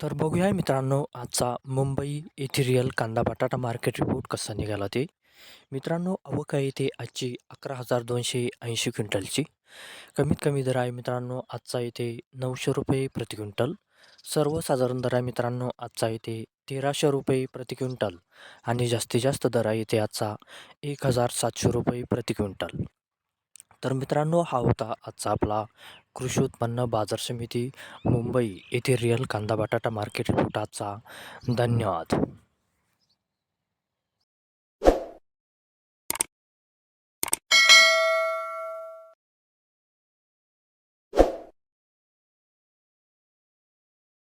तर बघूया मित्रांनो आजचा मुंबई इथिरियल कांदा बटाटा मार्केट रिपोर्ट कसा निघाला ते. मित्रांनो अवका येथे आजची अकरा हजार दोनशे ऐंशी क्विंटलची. कमीत कमी दर आहे मित्रांनो आजचा येथे नऊशे रुपये प्रति क्विंटल. सर्वसाधारण दर आहे मित्रांनो आजचा येथे तेराशे रुपये प्रति क्विंटल. आणि जास्तीत जास्त दर आहे येथे आजचा एक हजार सातशे रुपये प्रति क्विंटल. तर मित्रांनो हा होता आजचा आपला कृषी उत्पन्न बाजार समिती मुंबई येथे रिअल कांदा बटाटा मार्केट फुटाचा धन्यवाद.